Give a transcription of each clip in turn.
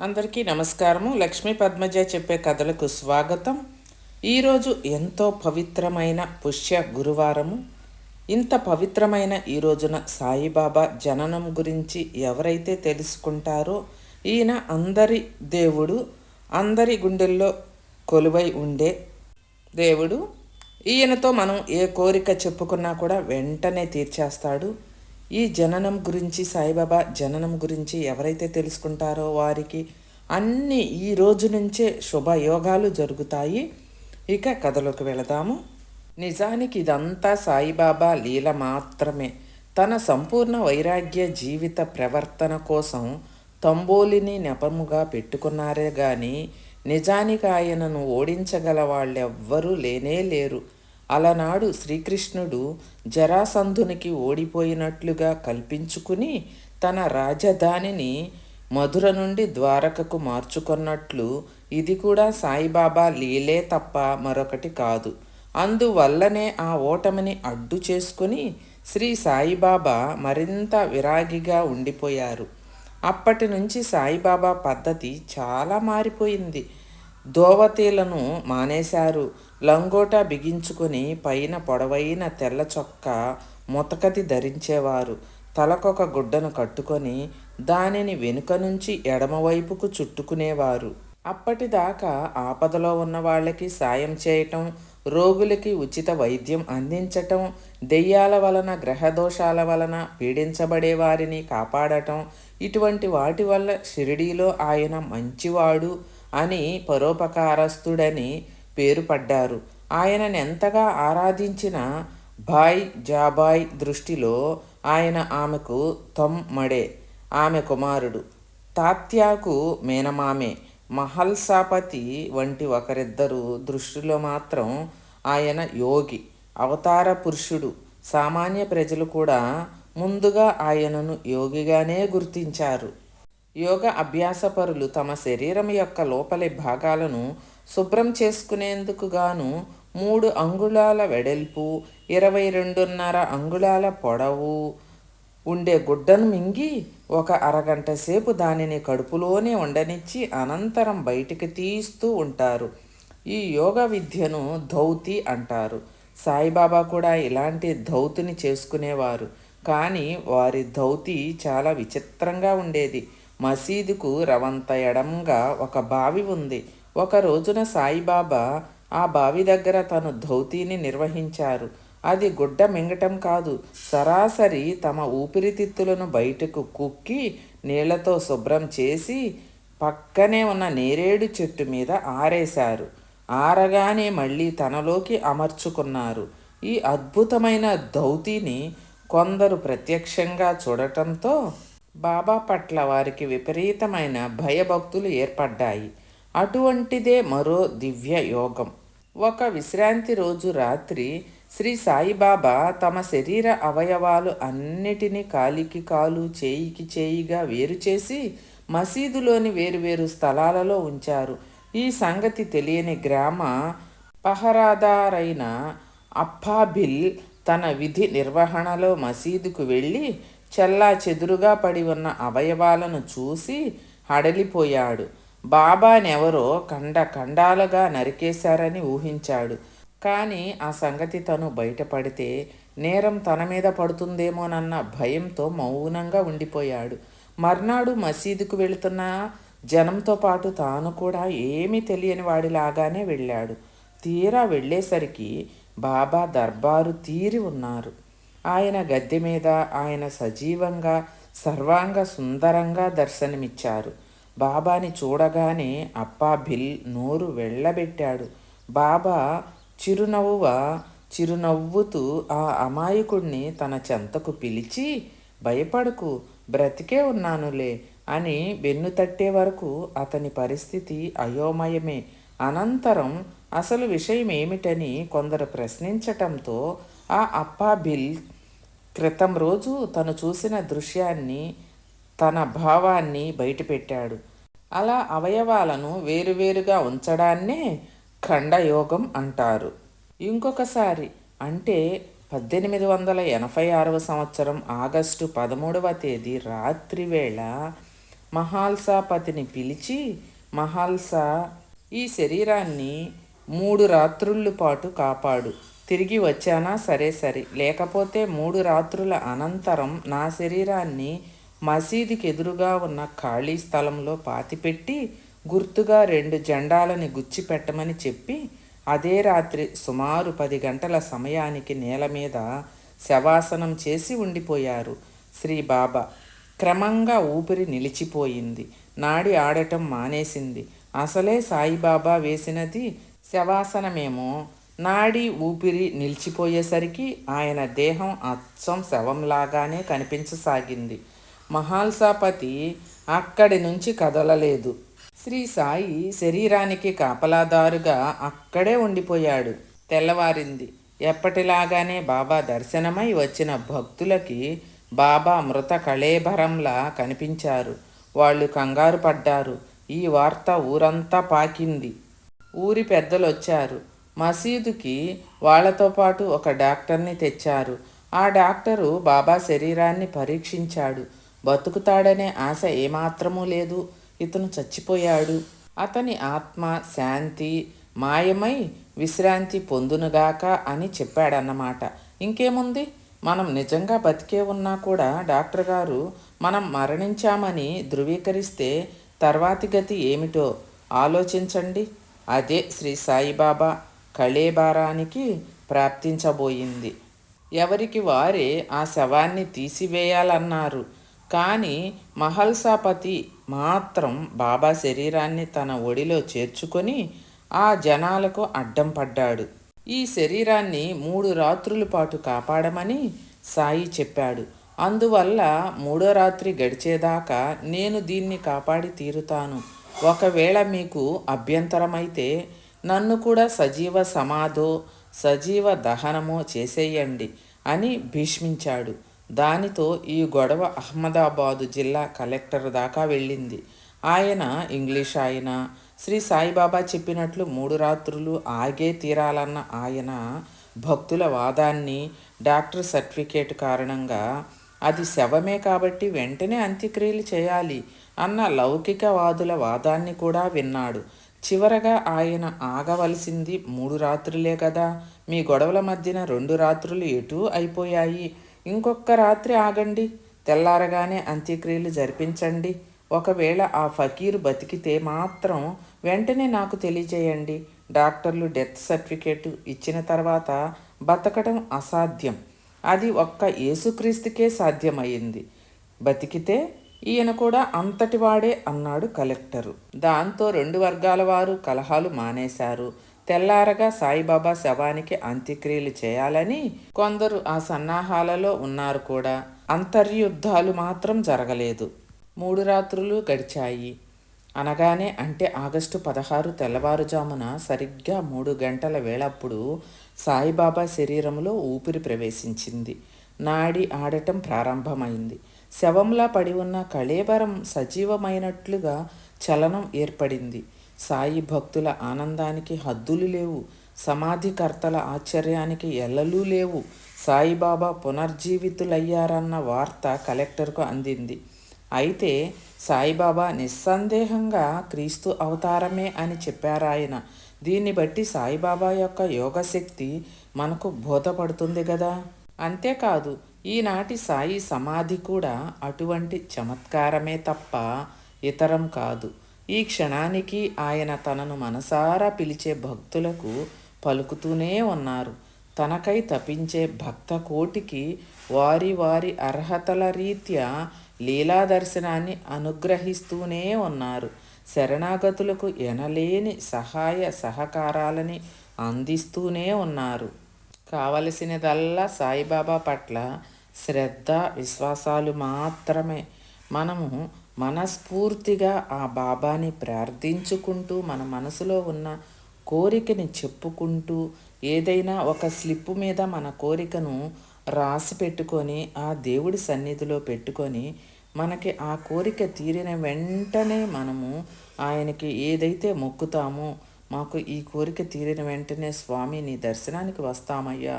అందరికీ నమస్కారము. లక్ష్మీ పద్మజ చెప్పే కథలకు స్వాగతం. ఈరోజు ఎంతో పవిత్రమైన పుష్య గురువారము. ఇంత పవిత్రమైన ఈ రోజున సాయిబాబా జననం గురించి ఎవరైతే తెలుసుకుంటారో ఈయన అందరి దేవుడు అందరి గుండెల్లో కొలువై ఉండే దేవుడు. ఈయనతో మనం ఏ కోరిక చెప్పుకున్నా కూడా వెంటనే తీర్చేస్తాడు. ఈ జననం గురించి సాయిబాబా జననం గురించి ఎవరైతే తెలుసుకుంటారో వారికి అన్నీ ఈ రోజు నుంచే శుభయోగాలు జరుగుతాయి. ఇక కథలోకి వెళదాము. నిజానికి ఇదంతా సాయిబాబా లీల మాత్రమే. తన సంపూర్ణ వైరాగ్య జీవిత ప్రవర్తన కోసం తంబోలిని నెపముగా పెట్టుకున్నారే గాని నిజానికి ఆయనను ఓడించగల వాళ్ళెవ్వరూ లేనే లేరు. అలనాడు శ్రీకృష్ణుడు జరాసంధునికి ఓడిపోయినట్లుగా కల్పించుకుని తన రాజధానిని మధుర నుండి ద్వారకకు మార్చుకున్నట్లు ఇది కూడా సాయిబాబా లీలే తప్ప మరొకటి కాదు. అందువల్లనే ఆ ఓటమిని అడ్డు చేసుకుని శ్రీ సాయిబాబా మరింత విరాగిగా ఉండిపోయారు. అప్పటి నుంచి సాయిబాబా పద్ధతి చాలా మారిపోయింది. దోవతీలను మానేశారు. లంగోటా బిగించుకుని పైన పొడవైన తెల్ల చొక్క ముతకతి ధరించేవారు. తలకొక గుడ్డను కట్టుకొని దానిని వెనుక నుంచి ఎడమవైపుకు చుట్టుకునేవారు. అప్పటిదాకా ఆపదలో ఉన్న వాళ్ళకి సాయం చేయటం రోగులకి ఉచిత వైద్యం అందించటం దెయ్యాల వలన గ్రహదోషాల వలన పీడించబడే వారిని కాపాడటం ఇటువంటి వాటి వల్ల షిరిడీలో ఆయన మంచివాడు అని పరోపకారస్తుడని పేరు పడ్డారు. ఆయనను ఎంతగా ఆరాధించిన భాయ్ జాబాయ్ దృష్టిలో ఆయన ఆమెకు తమ్మడే ఆమె కుమారుడు. తాత్యాకు మేనమామే మహల్సాపతి వంటి ఒకరిద్దరు దృష్టిలో మాత్రం ఆయన యోగి అవతార పురుషుడు. సామాన్య ప్రజలు కూడా ముందుగా ఆయనను యోగిగానే గుర్తించారు. యోగ అభ్యాసపరులు తమ శరీరం యొక్క లోపలి భాగాలను శుభ్రం చేసుకునేందుకు గాను మూడు అంగుళాల వెడల్పు ఇరవై రెండున్నర అంగుళాల పొడవు ఉండే గుడ్డను మింగి ఒక అరగంట సేపు దానిని కడుపులోనే ఉండనిచ్చి అనంతరం బయటికి తీస్తూ ఉంటారు. ఈ యోగ విద్యను ధౌతి అంటారు. సాయిబాబా కూడా ఇలాంటి ధౌతిని చేసుకునేవారు. కానీ వారి ధౌతి చాలా విచిత్రంగా ఉండేది. మసీదుకు రవంత ఎడంగా ఒక బావి ఉంది. ఒక రోజున సాయిబాబా ఆ బావి దగ్గర తను ధౌతీని నిర్వహించారు. అది గుడ్డ మింగటం కాదు. సరాసరి తమ ఊపిరితిత్తులను బయటకు కుక్కి నీళ్ళతో శుభ్రం చేసి పక్కనే ఉన్న నేరేడు చెట్టు మీద ఆరేశారు. ఆరగానే మళ్ళీ తనలోకి అమర్చుకున్నారు. ఈ అద్భుతమైన ధౌతిని కొందరు ప్రత్యక్షంగా చూడటంతో బాబా పట్ల వారికి విపరీతమైన భయభక్తులు ఏర్పడ్డాయి. అటువంటిదే మరో దివ్య యోగం. ఒక విశ్రాంతి రోజు రాత్రి శ్రీ సాయిబాబా తమ శరీర అవయవాలు అన్నిటినీ కాలికి కాలు చేయికి చేయిగా వేరు చేసి మసీదులోని వేరువేరు స్థలాలలో ఉంచారు. ఈ సంగతి తెలియని గ్రామ పహరాదారైన అప్పాబిల్ తన విధి నిర్వహణలో మసీదుకు వెళ్ళి చెల్లా చెదురుగా పడి ఉన్న అవయవాలను చూసి హడలిపోయాడు. బాబానెవరో కండ కండాలుగా నరికేశారని ఊహించాడు. కానీ ఆ సంగతి తను బయటపడితే నేరం తన మీద పడుతుందేమోనన్న భయంతో మౌనంగా ఉండిపోయాడు. మర్నాడు మసీదుకు వెళుతున్న జనంతో పాటు తాను కూడా ఏమీ తెలియని వాడిలాగానే వెళ్ళాడు. తీరా వెళ్ళేసరికి బాబా దర్బారు తీరి ఉన్నారు. ఆయన గద్దె మీద ఆయన సజీవంగా సర్వాంగ సుందరంగా దర్శనమిచ్చారు. బాబాని చూడగానే అప్పా బిల్ నోరు వెళ్ళబెట్టాడు. బాబా చిరునవ్వ చిరునవ్వుతూ ఆ అమాయకుడిని తన చెంతకు పిలిచి భయపడకు బ్రతికే ఉన్నానులే అని వెన్ను తట్టే వరకు అతని పరిస్థితి అయోమయమే. అనంతరం అసలు విషయం ఏమిటని కొందరు ప్రశ్నించటంతో ఆ అప్పా బిల్ క్రితం రోజు తను చూసిన దృశ్యాన్ని తన భావాన్ని బయటపెట్టాడు. అలా అవయవాలను వేరువేరుగా ఉంచడాన్నే ఖండయోగం అంటారు. ఇంకొకసారి అంటే పద్దెనిమిది వందల ఎనభై ఆరవ సంవత్సరం ఆగస్టు పదమూడవ తేదీ రాత్రి వేళ మహాల్సాపతిని పిలిచి మహాల్సా ఈ శరీరాన్ని మూడు రాత్రుళ్ళు పాటు కాపాడు. తిరిగి వచ్చానా? సరే సరే. లేకపోతే మూడు రాత్రుల అనంతరం నా శరీరాన్ని మసీదుకి ఎదురుగా ఉన్న ఖాళీ స్థలంలో పాతిపెట్టి గుర్తుగా రెండు జెండాలని గుచ్చిపెట్టమని చెప్పి అదే రాత్రి సుమారు పది గంటల సమయానికి నేల మీద శవాసనం చేసి ఉండిపోయారు శ్రీ బాబా. క్రమంగా ఊపిరి నిలిచిపోయింది. నాడి ఆడటం మానేసింది. అసలే సాయిబాబా వేసినది శవాసనమేమో. నాడి ఊపిరి నిలిచిపోయేసరికి ఆయన దేహం అచ్చం శవంలాగానే కనిపించసాగింది. మహాల్సాపతి అక్కడి నుంచి కదలలేదు. శ్రీ సాయి శరీరానికి కాపలాదారుగా అక్కడే ఉండిపోయాడు. తెల్లవారింది. ఎప్పటిలాగానే బాబా దర్శనమై వచ్చిన భక్తులకి బాబా మృత కళేభరంలా కనిపించారు. వాళ్ళు కంగారు పడ్డారు. ఈ వార్త ఊరంతా పాకింది. ఊరి పెద్దలు వచ్చారు మసీదుకి వాళ్ళతో పాటు ఒక డాక్టర్ని తెచ్చారు. ఆ డాక్టరు బాబా శరీరాన్ని పరీక్షించాడు. బతుకుతాడనే ఆశ ఏమాత్రమూ లేదు. ఇతను చచ్చిపోయాడు. అతని ఆత్మ శాంతి మాయమై విశ్రాంతి పొందునుగాక అని చెప్పాడన్నమాట. ఇంకేముంది? మనం నిజంగా బతికే ఉన్నా కూడా డాక్టర్ గారు మనం మరణించామని ధృవీకరిస్తే తర్వాతి గతి ఏమిటో ఆలోచించండి. అదే శ్రీ సాయిబాబా కళేబారానికి ప్రాప్తించబోయింది. ఎవరికి వారే ఆ శవాన్ని తీసివేయాలన్నారు. కానీ మహల్సాపతి మాత్రం బాబా శరీరాన్ని తన ఒడిలో చేర్చుకొని ఆ జనాలకు అడ్డం పడ్డాడు. ఈ శరీరాన్ని మూడు రాత్రుల పాటు కాపాడమని సాయి చెప్పాడు. అందువల్ల మూడో రాత్రి గడిచేదాకా నేను దీన్ని కాపాడి తీరుతాను. ఒకవేళ మీకు అభ్యంతరమైతే నన్ను కూడా సజీవ సమాధో సజీవ దహనమో చేసేయండి అని భీష్మించాడు. దానితో ఈ గొడవ అహ్మదాబాదు జిల్లా కలెక్టర్ దాకా వెళ్ళింది. ఆయన ఇంగ్లీష్ ఆయన. శ్రీ సాయిబాబా చెప్పినట్లు మూడు రాత్రులు ఆగే తీరాలన్న ఆయన భక్తుల వాదాన్ని డాక్టర్ సర్టిఫికేట్ కారణంగా అది శవమే కాబట్టి వెంటనే అంత్యక్రియలు చేయాలి అన్న లౌకికవాదుల వాదాన్ని కూడా విన్నాడు. చివరగా ఆయన ఆగవలసింది మూడు రాత్రులే కదా. మీ గొడవల మధ్యన రెండు రాత్రులు ఎటు అయిపోయాయి. ఇంకొక రాత్రి ఆగండి. తెల్లారగానే అంత్యక్రియలు జరిపించండి. ఒకవేళ ఆ ఫకీరు బతికితే మాత్రం వెంటనే నాకు తెలియజేయండి. డాక్టర్లు డెత్ సర్టిఫికేట్ ఇచ్చిన తర్వాత బతకడం అసాధ్యం. అది ఒక్క యేసుక్రీస్తుకే సాధ్యమైంది బతికితే ఈయన కూడా అంతటివాడే అన్నాడు కలెక్టరు. దాంతో రెండు వర్గాల వారు కలహాలు మానేశారు. తెల్లారగా సాయిబాబా శవానికి అంత్యక్రియలు చేయాలని కొందరు ఆ సన్నాహాలలో ఉన్నారు కూడా. అంతర్యుద్ధాలు మాత్రం జరగలేదు. మూడు రాత్రులు గడిచాయి. అనగానే అంటే ఆగస్టు పదహారు తెల్లవారుజామున సరిగ్గా మూడు గంటల వేళప్పుడు సాయిబాబా శరీరంలో ఊపిరి ప్రవేశించింది. నాడి ఆడటం ప్రారంభమైంది. శవంలా పడి ఉన్న కళేబరం సజీవమైనట్లుగా చలనం ఏర్పడింది. సాయి భక్తుల ఆనందానికి హద్దులు లేవు. సమాధికర్తల ఆశ్చర్యానికి ఎల్లలూ లేవు. సాయిబాబా పునర్జీవితులయ్యారన్న వార్త కలెక్టర్కు అందింది. అయితే సాయిబాబా నిస్సందేహంగా క్రీస్తు అవతారమే అని చెప్పారాయన దీన్ని బట్టి సాయిబాబా యొక్క యోగశక్తి మనకు బోధపడుతుంది కదా అంతేకాదు ఈనాటి సాయి సమాధి కూడా అటువంటి చమత్కారమే తప్ప ఇతరం కాదు. ఈ క్షణానికి ఆయన తనను మనసారా పిలిచే భక్తులకు పలుకుతూనే ఉన్నారు. తనకై తపించే భక్త కోటికి వారి వారి అర్హతల రీత్యా లీలా దర్శనాన్ని అనుగ్రహిస్తూనే ఉన్నారు. శరణాగతులకు ఎనలేని సహాయ సహకారాలని అందిస్తూనే ఉన్నారు. కావలసినదల్లా సాయిబాబా పట్ల శ్రద్ధ విశ్వాసాలు మాత్రమే. మనము మనస్ఫూర్తిగా ఆ బాబాని ప్రార్థించుకుంటూ మన మనసులో ఉన్న కోరికని చెప్పుకుంటూ ఏదైనా ఒక స్లిప్ మీద మన కోరికను రాసి పెట్టుకొని ఆ దేవుడి సన్నిధిలో పెట్టుకొని మనకి ఆ కోరిక తీరిన వెంటనే మనము ఆయనకి ఏదైతే మొక్కుతామో మాకు ఈ కోరిక తీరిన వెంటనే స్వామి నీ దర్శనానికి వస్తామయ్యా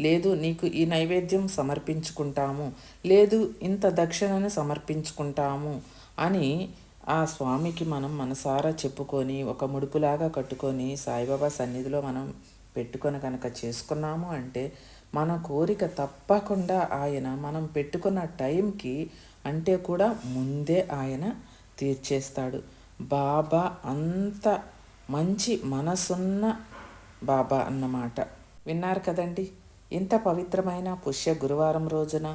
లేదు నీకు ఈ నైవేద్యం సమర్పించుకుంటాము. లేదు ఇంత దక్షిణను సమర్పించుకుంటాము. అని ఆ స్వామికి మనం మనసారా చెప్పుకొని ఒక ముడుపులాగా కట్టుకొని సాయిబాబా సన్నిధిలో మనం పెట్టుకొని కనుక చేసుకున్నాము అంటే మన కోరిక తప్పకుండా ఆయన మనం పెట్టుకున్న టైంకి అంటే కూడా ముందే ఆయన తీర్చేస్తాడు. బాబా అంత మంచి మనసున్న బాబా అన్నమాట. విన్నారు కదండి? ఇంత పవిత్రమైన పుష్య గురువారం రోజున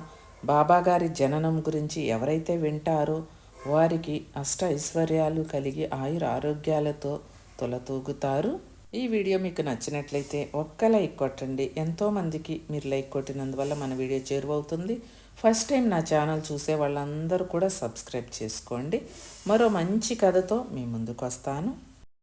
బాబాగారి జననం గురించి ఎవరైతే వింటారో వారికి అష్ట ఐశ్వర్యాలు కలిగి ఆయుర ఆరోగ్యాలతో తొలతూగుతారు. ఈ వీడియో మీకు నచ్చినట్లయితే ఒక్క లైక్ కొట్టండి. ఎంతోమందికి మీరు లైక్ కొట్టినందువల్ల మన వీడియో చేరువవుతుంది. ఫస్ట్ టైం నా ఛానల్ చూసే వాళ్ళందరూ కూడా సబ్స్క్రైబ్ చేసుకోండి. మరో మంచి కథతో మీ ముందుకు వస్తాను